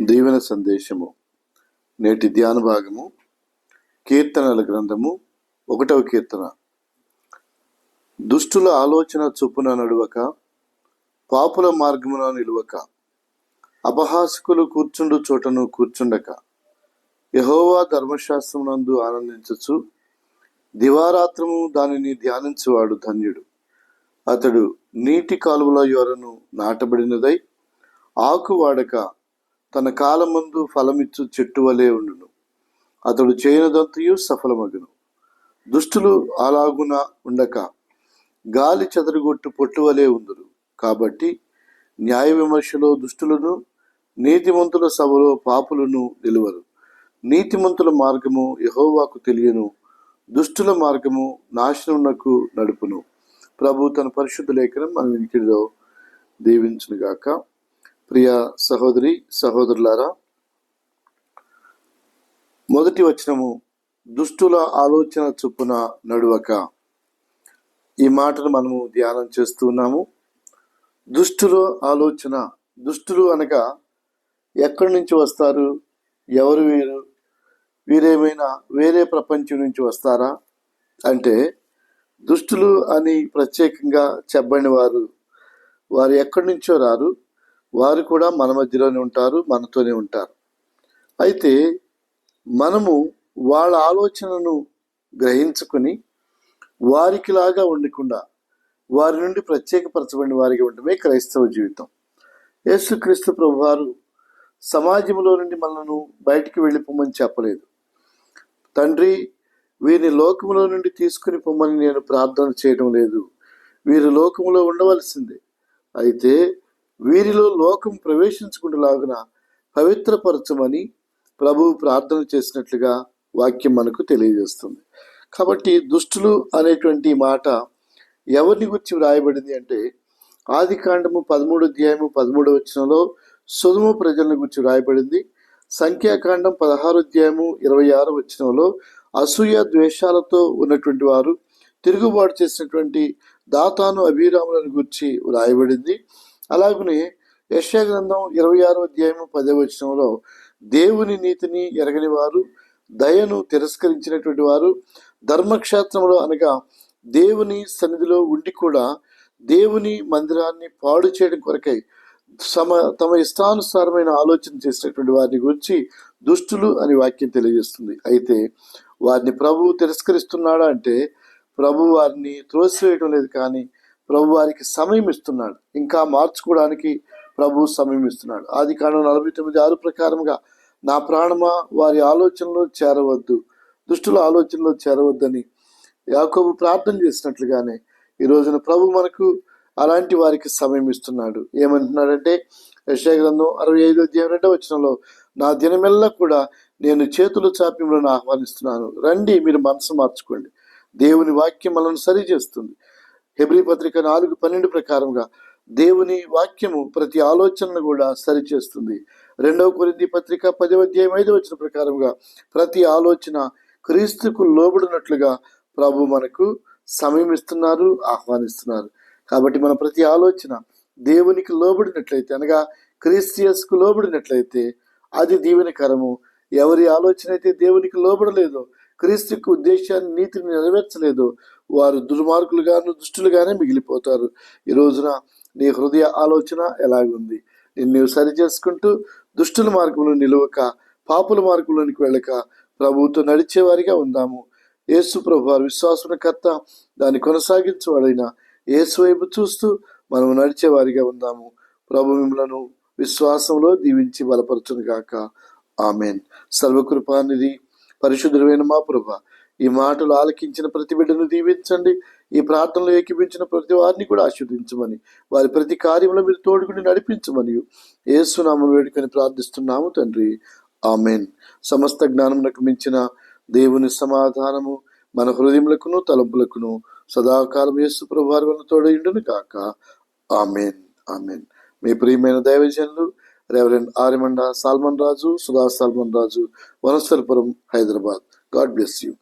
దీవెన సందేశము. నేటి ధ్యాన భాగము. కీర్తనల గ్రంథము. ఒకటవ కీర్తన. దుష్టుల ఆలోచన చొప్పున నడువక పాపుల మార్గమున నిలువక అపహాసకులు కూర్చుండు చోటను కూర్చుండక యహోవా ధర్మశాస్త్రమునందు ఆనందించచ్చు. దివారాత్రము దానిని ధ్యానించువాడు ధన్యుడు. అతడు నీటి కాలువల యొరను నాటబడినదై ఆకు వాడక తన కాలమందు ఫలమిచ్చు చెట్టు వలె ఉండును. అతడు చేయనదంతయు సఫలమగును. దుష్టులు అలాగున ఉండక. గాలి చెదరగొట్టు పొట్టు వలె ఉందురు. కాబట్టి న్యాయ విమర్శలో దుష్టులను నీతిమంతుల సభలో పాపులను నిలువరు. నీతిమంతుల మార్గము యహోవాకు తెలియను. దుష్టుల మార్గము నాశనమునకు నడుపును. ప్రభు తన పరిశుద్ధ లేఖనం మన ఇంటిలో దీవించునుగాక. ప్రియ సహోదరి సహోదరులారా మొదటి వచనము దుష్టుల ఆలోచన చొప్పున నడువక. ఈ మాటను మనము ధ్యానం చేస్తున్నాము దుష్టుల ఆలోచన దుష్టులు అనగా ఎక్కడి నుంచి వస్తారు? ఎవరు వీరు? వీరేమైనా వేరే ప్రపంచం నుంచి వస్తారా? అంటే దుష్టులు అని ప్రత్యేకంగా చెప్పని వారు వారు ఎక్కడి నుంచో రారు? వారు కూడా మన మధ్యలోనే ఉంటారు మనతోనే ఉంటారు. అయితే మనము వాళ్ళ ఆలోచనను గ్రహించుకుని వారికిలాగా ఉండకుండా వారి నుండి ప్రత్యేకపరచబడిన వారికి ఉండటమే క్రైస్తవ జీవితం. యేసుక్రీస్తు ప్రభువారు సమాజంలో నుండి మనను బయటికి వెళ్ళిపోమని చెప్పలేదు. తండ్రి వీరిని లోకములో నుండి తీసుకుని పొమ్మని నేను ప్రార్థన చేయడం లేదు. వీరు లోకములో ఉండవలసిందే. అయితే వీరిలో లోకం ప్రవేశించుకుంటులాగున పవిత్రపరచమని ప్రభువు ప్రార్థన చేసినట్లుగా వాక్యం మనకు తెలియజేస్తుంది. కాబట్టి దుష్టులు అనేటువంటి మాట ఎవరిని గురించి వ్రాయబడింది అంటే ఆది కాండము పదమూడు అధ్యాయము పదమూడు వచ్చినలో సుధుమ ప్రజలను గురించి వ్రాయబడింది. సంఖ్యాకాండం పదహారు అధ్యాయము ఇరవై ఆరు వచ్చినంలో అసూయ ద్వేషాలతో ఉన్నటువంటి వారు తిరుగుబాటు చేసినటువంటి దాతాను అభిరాములను గురించి వ్రాయబడింది. అలాగనే యశ్యా గ్రంథం ఇరవై ఆరో అధ్యాయము పదే వచనంలో దేవుని నీతిని ఎరగని వారు దయను తిరస్కరించినటువంటి వారు ధర్మక్షేత్రంలో అనగా దేవుని సన్నిధిలో ఉండి కూడా దేవుని మందిరాన్ని పాడు చేయడం కొరకై సమ తమ ఇష్టానుసారమైన ఆలోచన చేసినటువంటి వారిని గురించి దుష్టులు అని వాక్యం తెలియజేస్తుంది. అయితే వారిని ప్రభువు తిరస్కరిస్తున్నాడా అంటే ప్రభు వారిని త్రోసివేయడం లేదు కానీ ప్రభు వారికి సమయం ఇస్తున్నాడు. ఇంకా మార్చుకోవడానికి ప్రభు సమయం ఇస్తున్నాడు. ఆది కాండం నలభై తొమ్మిది ఆరు ప్రకారంగా నా ప్రాణమా వారి ఆలోచనలో చేరవద్దు దుష్టుల ఆలోచనలో చేరవద్దని యాకోబు ప్రార్థన చేసినట్లుగానే ఈ రోజున ప్రభు మనకు అలాంటి వారికి సమయం ఇస్తున్నాడు. ఏమంటున్నాడంటే యశా గ్రంథం అరవై ఐదో అధ్యాయం రెండవ వచనంలో నా దినమెల్లా కూడా నేను చేతులు చాపి మిమ్మల్ని ఆహ్వానిస్తున్నాను. రండి మీరు మనసు మార్చుకోండి. దేవుని వాక్యం మనల్ని సరి చేస్తుంది హెబ్రి పత్రిక నాలుగు పన్నెండు ప్రకారంగా దేవుని వాక్యము ప్రతి ఆలోచనను కూడా సరిచేస్తుంది. రెండవ కొరింది పత్రిక పదవ అధ్యాయం ఐదు వచ్చిన ప్రకారంగా ప్రతి ఆలోచన క్రీస్తుకు లోబడినట్లుగా ప్రభు మనకు సమయం ఇస్తున్నారు ఆహ్వానిస్తున్నారు. కాబట్టి మన ప్రతి ఆలోచన దేవునికి లోబడినట్లయితే అనగా క్రీస్టియస్కు లోబడినట్లయితే అది దీవెనకరము. ఎవరి ఆలోచన అయితే దేవునికి లోబడలేదో క్రీస్తుకు ఉద్దేశాన్ని నీతిని నెరవేర్చలేదో వారు దుర్మార్గులుగాను దుష్టులుగానే మిగిలిపోతారు. ఈ రోజున నీ హృదయ ఆలోచన ఎలాగుంది? నిన్ను సరి చేసుకుంటూ దుష్టుల మార్గంలో నిలవక పాపుల మార్గంలోనికి వెళ్ళక ప్రభువుతో నడిచేవారిగా ఉందాము. యేసు ప్రభు వారి విశ్వాసకర్త దాన్ని కొనసాగించేవాడైన యేసు వైపు చూస్తూ మనం నడిచేవారిగా ఉందాము. ప్రభు మిమ్మలను విశ్వాసంలో దీవించి బలపరచును గాక ఆమెన్. సర్వకృపానిధి పరిశుద్ధుడైన మా ప్రభ ఈ మాటలు ఆలకించిన ప్రతి బిడ్డను దీవించండి. ఈ ప్రార్థనలో ఏకీపించిన ప్రతి వారిని కూడా ఆశీర్వదించమని వారి ప్రతి కార్యంలో మీరు తోడుకుని నడిపించమని ఏసునామను వేడుకొని ప్రార్థిస్తున్నాము తండ్రి. ఆమెన్. సమస్త జ్ఞానమునకు మించిన దేవుని సమాధానము మన హృదయములకును తలంపులకును సదాకాలం యేసు ప్రభువారి వలన తోడయుండును కాక ఆమెన్. ఆమెన్. మీ ప్రియమైన దైవజనులు reverend Aryamanda Salman Raju Sudha Salman Raju Vanasthalipuram Hyderabad. God bless you.